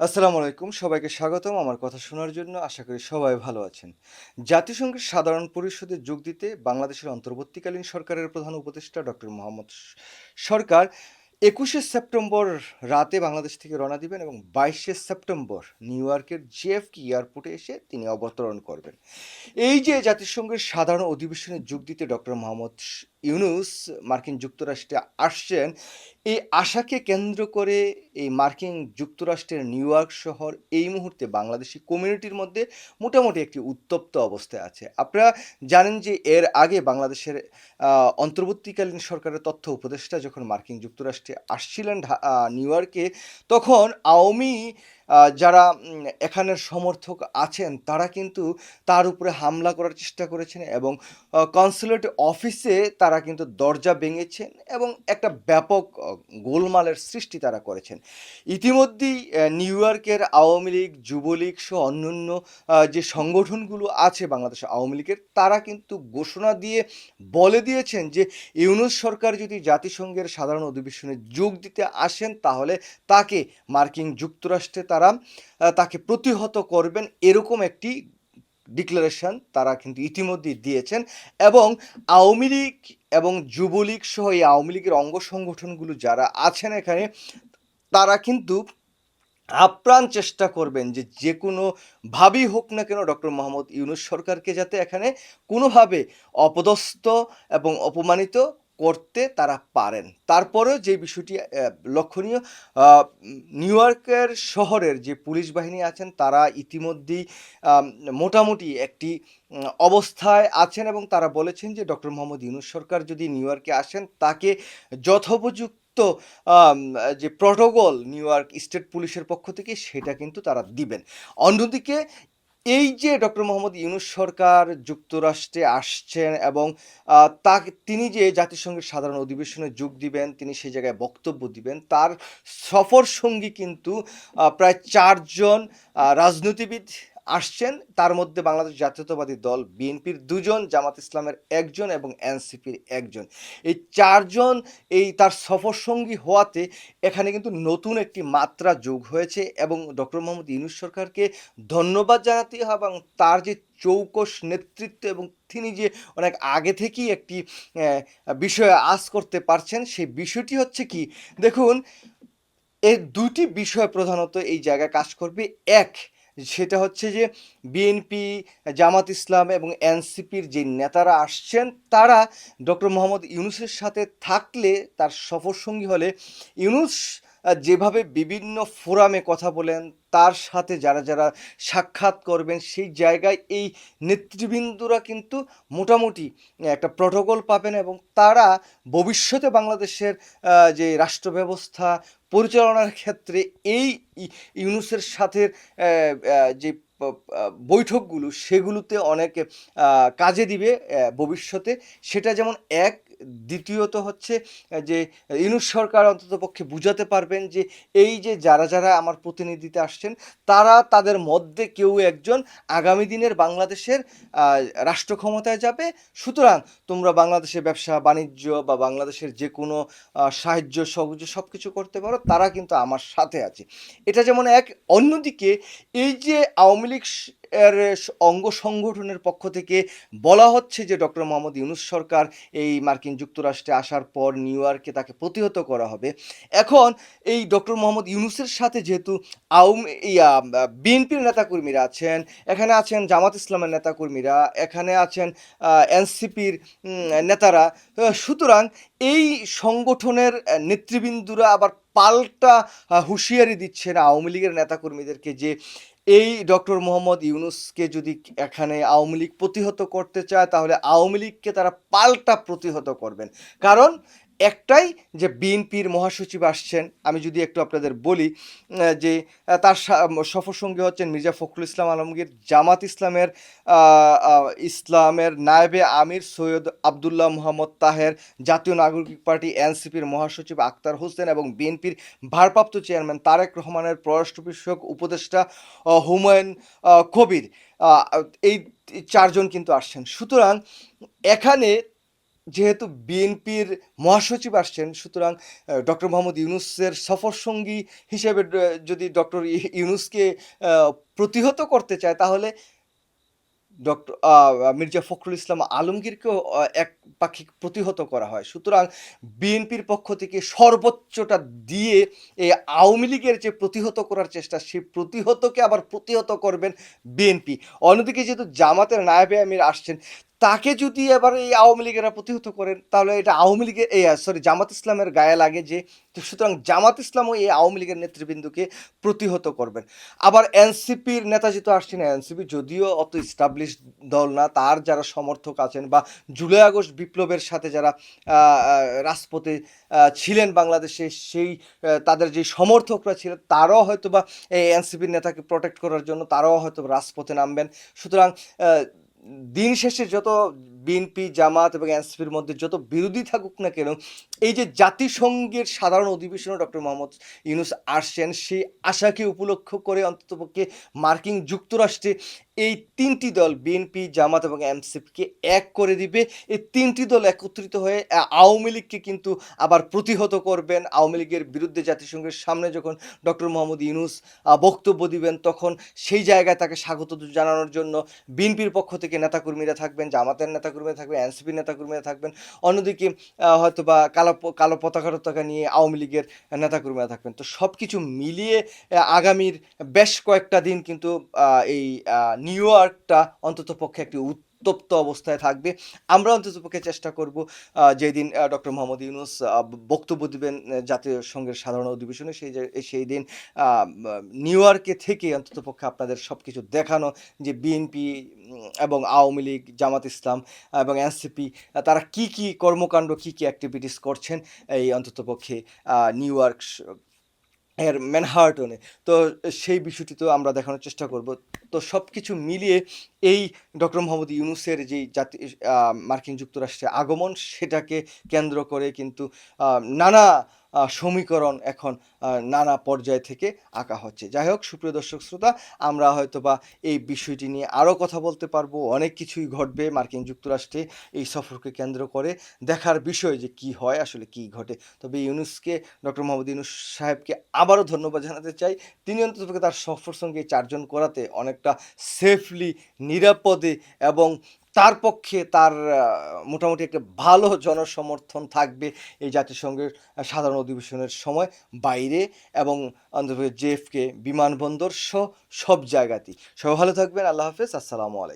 আসসালামু আলাইকুম। সবাইকে স্বাগতম। আমার কথা শোনার জন্য আশা করি সবাই ভালো আছেন। জাতিসংঘের সাধারণ পরিষদে যোগ দিতে বাংলাদেশের অন্তর্বর্তীকালীন সরকারের প্রধান উপদেষ্টা ডক্টর মোহাম্মদ সরকার একুশে সেপ্টেম্বর রাতে বাংলাদেশ থেকে রওনা দিবেন এবং বাইশে সেপ্টেম্বর নিউ ইয়র্কের জেএফকি এয়ারপোর্টে এসে তিনি অবতরণ করবেন। এই যে জাতিসংঘের সাধারণ অধিবেশনে যোগ দিতে ডক্টর মোহাম্মদ ইউনুস মার্কিন যুক্তরাষ্ট্রে আসছেন এই আশাকে কেন্দ্র করে এই মার্কিন যুক্তরাষ্ট্রের নিউ ইয়র্ক শহর এই মুহূর্তে বাংলাদেশি কমিউনিটির মধ্যে মোটামুটি একটি উত্তপ্ত অবস্থায় আছে। আপনারা জানেন যে এর আগে বাংলাদেশের অন্তর্বর্তীকালীন সরকারের তথ্য উপদেষ্টা যখন মার্কিন যুক্তরাষ্ট্রে আসছিলেন নিউ ইয়র্কে, তখন আওয়ামী যারা এখানের সমর্থক আছেন, তারা কিন্তু তার উপরে হামলা করার চেষ্টা করেছেন এবং কনসুলেট অফিসে তারা কিন্তু দরজা ভেঙেছেন এবং একটা ব্যাপক গোলমালের সৃষ্টি তারা করেছেন। ইতিমধ্যেই নিউ ইয়র্কের আওয়ামী লীগ, যুবলীগ সহ অন্যান্য যে সংগঠনগুলো আছে বাংলাদেশ আওয়ামী লীগের, তারা কিন্তু ঘোষণা দিয়ে বলে দিয়েছেন যে, ইউনুস সরকার যদি জাতিসংঘের সাধারণ অধিবেশনে যোগ দিতে আসেন, তাহলে তাকে মার্কিন যুক্তরাষ্ট্রে তারা আহ, তাকে প্রতিহত করবেন এরকম একটি ডিক্লারেশন তারা কিন্তু ইতিমধ্যেই দিয়েছেন এবং আওয়ামী লীগ এবং যুবলীগ সহ এই আওয়ামী লীগের অঙ্গ সংগঠনগুলো যারা আছেন এখানে তারা কিন্তু আপ্রাণ চেষ্টা করবেন যে যে কোনোভাবেই হোক না কেন ডক্টর মোহাম্মদ ইউনুস সরকারকে যাতে এখানে কোনোভাবে অপদস্থ এবং অপমানিত করতে তারা পারেন। তারপরেও যে বিষয়টি লক্ষণীয় নিউ ইয়র্কের শহরের যে পুলিশ বাহিনী আছেন, তারা ইতিমধ্যেই মোটামুটি একটি অবস্থায় আছেন এবং তারা বলেছেন যে ডক্টর মোহাম্মদ ইউনুস সরকার যদি নিউ ইয়র্কে আসেন, তাকে যথোপযুক্ত যে প্রটোকল নিউ ইয়র্ক স্টেট পুলিশের পক্ষ থেকে, সেটা কিন্তু তারা দিবেন। অন্যদিকে এই যে ডক্টর মোহাম্মদ ইউনুস সরকার যুক্তরাষ্ট্রে আসছেন এবং তা তিনি যে জাতিসংঘের সাধারণ অধিবেশনে যোগ দিবেন, তিনি সেই জায়গায় বক্তব্য দিবেন, তার সফর সঙ্গী কিন্তু প্রায় চারজন রাজনীতিবিদ আসছেন। তার মধ্যে বাংলাদেশ জাতীয়তাবাদী দল, বিএনপির দুজন, জামাত ইসলামের একজন এবং এনসিপির একজন। এই চারজন এই তার সফর সঙ্গী হওয়াতে এখানে কিন্তু নতুন একটি মাত্রা যোগ হয়েছে এবং ডক্টর মোহাম্মদ ইউনুস সরকারকে ধন্যবাদ জানাতে হবে এবং তার যে চৌকস নেতৃত্ব এবং তিনি যে অনেক আগে থেকেই একটি বিষয়ে আজ করতে পারছেন, সেই বিষয়টি হচ্ছে কি? দেখুন এই দুটি বিষয় প্রধানত এই জায়গায় কাজ করবে। এক সেটা হচ্ছে যে বিএনপি, জামাত ইসলাম এবং এনসিপির যে নেতারা আসছেন, তারা ডক্টর মোহাম্মদ ইউনুসের সাথে থাকলে, তার সফরসঙ্গী হলে ইউনুস যেভাবে বিভিন্ন ফোরামে কথা বলেন, তার সাথে যারা যারা সাক্ষাৎ করবেন, সেই জায়গায় এই নেতৃবৃন্দরা কিন্তু মোটামুটি একটা প্রটোকল পাবেন এবং তারা ভবিষ্যতে বাংলাদেশের যে রাষ্ট্র ব্যবস্থা পরিচালনার ক্ষেত্রে এই ইউনুসের সাথে যে বৈঠকগুলো, সেগুলোতে অনেক কাজে দিবে ভবিষ্যতে। সেটা যেমন এক দ্বিতীয়ত হচ্ছে যে ইউনুস সরকার অন্তত পক্ষে বুঝাতে পারবেন যে এই যে যারা যারা আমার প্রতিনিধিতে আসছেন, তারা তাদের মধ্যে কেউ একজন আগামী দিনের বাংলাদেশের রাষ্ট্র ক্ষমতায় যাবে। সুতরাং তোমরা বাংলাদেশের ব্যবসা, বাণিজ্য বা বাংলাদেশের যে কোনো সাহায্য, সহযোগ সব কিছু করতে পারো, তারা কিন্তু আমার সাথে আছে। এটা যেমন এক, অন্যদিকে এই যে আওয়ামী লীগ এর অঙ্গ সংগঠনের পক্ষ থেকে বলা হচ্ছে যে ডক্টর মোহাম্মদ ইউনুস সরকার এই মার্কিন যুক্তরাষ্ট্রে আসার পর নিউ ইয়র্কে তাকে প্রতিহত করা হবে। এখন এই ডক্টর মোহাম্মদ ইউনুসের সাথে যেহেতু আউম ইয়া, বিএনপির নেতাকর্মীরা আছেন, এখানে আছেন জামাত ইসলামের নেতাকর্মীরা, এখানে আছেন এনসিপির নেতারা সুতরাং এই সংগঠনের নেতৃবৃন্দরা আবার পাল্টা হুঁশিয়ারি দিচ্ছেন আওয়ামী লীগের নেতাকর্মীদেরকে যে এই ডক্টর মোহাম্মদ ইউনুসকে যদি এখানে আওয়ামী লীগ প্রতিহত করতে চায়, তাহলে আওয়ামী লীগকে তারা পাল্টা প্রতিহত করবেন। কারণ একটাই যে বিএনপির মহাসচিব আসছেন। আমি যদি একটু আপনাদের বলি যে তার সফর সঙ্গী হচ্ছেন মির্জা ফখরুল ইসলাম আলমগীর, জামাত ইসলামের ইসলামের নায়েবে আমির সৈয়দ আবদুল্লাহ মোহাম্মদ তাহের, জাতীয় নাগরিক পার্টি এনসিপির মহাসচিব আক্তার হোসেন এবং বিএনপির ভারপ্রাপ্ত চেয়ারম্যান তারেক রহমানের পররাষ্ট্র বিষয়ক উপদেষ্টা হুমায়ুন কবির। এই চারজন কিন্তু আসছেন। সুতরাং, এখানে যেহেতু বিএনপির মহাসচিব আসছেন সুতরাং ডক্টর মোহাম্মদ ইউনুসের সফরসঙ্গী হিসেবে যদি ডক্টর ইউনুসকে প্রতিহত করতে চায় তাহলে ডক্টর মির্জা ফখরুল ইসলাম আলমগীরকেও এক একপাক্ষিক প্রতিহত করা হয়। সুতরাং বিএনপির পক্ষ থেকে সর্বোচ্চটা দিয়ে এই আওয়ামী লীগের যে প্রতিহত করার চেষ্টা, সেই প্রতিহতকে আবার প্রতিহত করবেন বিএনপি। অন্যদিকে যেহেতু জামাতের নায়েবে আমির আসছেন, তাকে যদি এবার এই আওয়ামী লীগেরা প্রতিহত করেন, তাহলে এটা আওয়ামী লীগের এই সরি জামাত ইসলামের গায়ে লাগে যে সুতরাং জামাত ইসলামও এই আওয়ামী লীগের নেতৃবৃন্দকে প্রতিহত করবেন। আবার এনসিপির নেতা যেহেতু আসছেন, এনসিপি যদিও অত established দল না, তার যারা সমর্থক আছেন বা জুলাই আগস্ট বিপ্লবের সাথে যারা রাজপথে ছিলেন বাংলাদেশে, সেই তাদের যে সমর্থকরা ছিলেন, তারাও হয়তো বা এই এনসিপির নেতাকে প্রোটেক্ট করার জন্য তারাও হয়তো রাজপথে নামবেন। সুতরাং দিন শেষে যত বিএনপি, জামাত এবং এনসিপির মধ্যে যত বিরোধী থাকুক না কেন, এই যে জাতিসংঘের সাধারণ অধিবেশনে ডক্টর মোহাম্মদ ইউনুস আসছেন, সেই আশাকে উপলক্ষ করে অন্ততপক্ষে মার্কিন যুক্তরাষ্ট্রে এই তিনটি দল বিএনপি, জামাত এবং এনসিপিকে এক করে দিবে। এই তিনটি দল একত্রিত হয়ে আওয়ামী লীগকে কিন্তু আবার প্রতিহত করবেন। আওয়ামী লীগের বিরুদ্ধে জাতিসংঘের সামনে যখন ডক্টর মোহাম্মদ ইউনুস বক্তব্য দিবেন, তখন সেই জায়গায় তাকে স্বাগত জানানোর জন্য বিএনপির পক্ষ থেকে নেতাকর্মীরা থাকবেন, জামাতের নেতাকর্মীরা থাকবেন, এনসিপির নেতাকর্মীরা থাকবেন। অন্যদিকে আ হয়তোবা কালো প কালো পতাকা-টতাকা নিয়ে আওয়ামী লীগের নেতাকর্মীরা থাকবেন। তো সব কিছু মিলিয়ে আগামীর বেশ কয়েকটা দিন কিন্তু এই নিউ ইয়র্কটা অন্ততপক্ষে একটি উত্তপ্ত অবস্থায় থাকবে। আমরা অন্ততপক্ষে চেষ্টা করব যেদিন ডক্টর মোহাম্মদ ইউনুস বক্তব্য দিবেন জাতীয় সংঘের সাধারণ অধিবেশনে, সেই সেই দিন নিউ ইয়র্কে থেকে অন্ততপক্ষে আপনাদের সবকিছু দেখানো যে বিএনপি এবং আওয়ামী লীগ, জামাত ইসলাম এবং এনসিপি তারা কি, কি কর্মকাণ্ড, কি, কি activities করছেন এই অন্ততপক্ষে নিউ ইয়র্ক এর ম্যানহার্টনে তো সেই বিষয়টি তো আমরা দেখানোর চেষ্টা করব। তো সব কিছু মিলিয়ে এই ডক্টর মোহাম্মদ ইউনুসের যেই জাতি মার্কিন যুক্তরাষ্ট্রে আগমন, সেটাকে কেন্দ্র করে কিন্তু নানা সমীকরণ এখন নানা পর্যায় থেকে আঁকা হচ্ছে। যাই হোক সুপ্রিয় দর্শক শ্রোতা, আমরা হয়তোবা এই বিষয়টি নিয়ে আরও কথা বলতে পারব। অনেক কিছুই ঘটবে মার্কিন যুক্তরাষ্ট্রে এই সফরকে কেন্দ্র করে। দেখার বিষয় যে কি হয়, আসলে কি ঘটে। তবে ইউনুসকে ডক্টর মোহাম্মদ ইউনুস সাহেবকে আবারও ধন্যবাদ জানাতে চাই। তিনি অন্ততপক্ষে তার সফর সঙ্গে চারজন করাতে অনেকটা সেফলি, নিরাপদে এবং তার পক্ষে তার মোটামুটি একটা ভালো জনসমর্থন থাকবে এই জাতিসংঘের সাধারণ অধিবেশনের সময় বাইরে এবং অন্ধ্রপ্রদেশ জেএফকে বিমানবন্দর সহ সব জায়গাতেই। সব ভালো থাকবেন। আল্লাহ হাফেজ। আসসালামু আলাইকুম।